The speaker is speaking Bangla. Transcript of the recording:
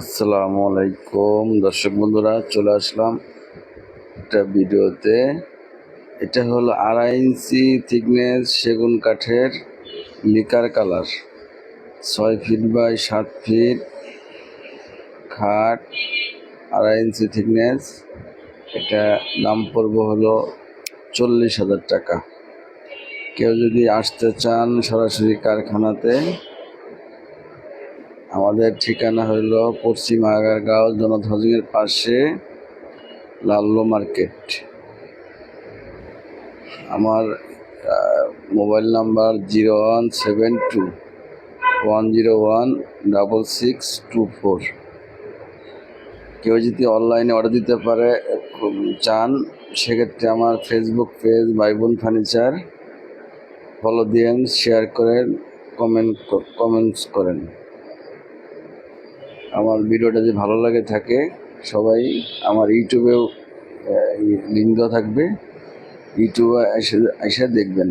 আসসালামু আলাইকুম। দর্শক বন্ধুরা, চলে আসলাম একটা ভিডিওতে। এটা হলো আড়াই ইঞ্চি থিকনেস সেগুন কাঠের লিকার কালার। ছয় ফিট বাই সাত ফিট খাট, আড়াই ইঞ্চি থিকনেস। এটা দাম পড়বে হলো চল্লিশ হাজার টাকা। কেউ যদি আসতে চান সরাসরি কারখানাতে আমাদের ঠিকানা হইল পশ্চিম আগারগাঁও হাউজিংয়ের পাশে লাল্লো মার্কেট। আমার mobile number zero one seven two one zero one double six two four. কেউ যদি অনলাইনে অর্ডার দিতে পারে চান, সেক্ষেত্রে আমার ফেসবুক পেজ বাইবুন ফার্নিচার। ফলো দিয়েন, শেয়ার করেন, কমেন্ট কমেন্টস করেন। আমার ভিডিওটা যদি ভালো লাগে থাকে, সবাই আমার ইউটিউবেও লিঙ্ক দেওয়া থাকবে। ইউটিউবে এসে এসে দেখবেন।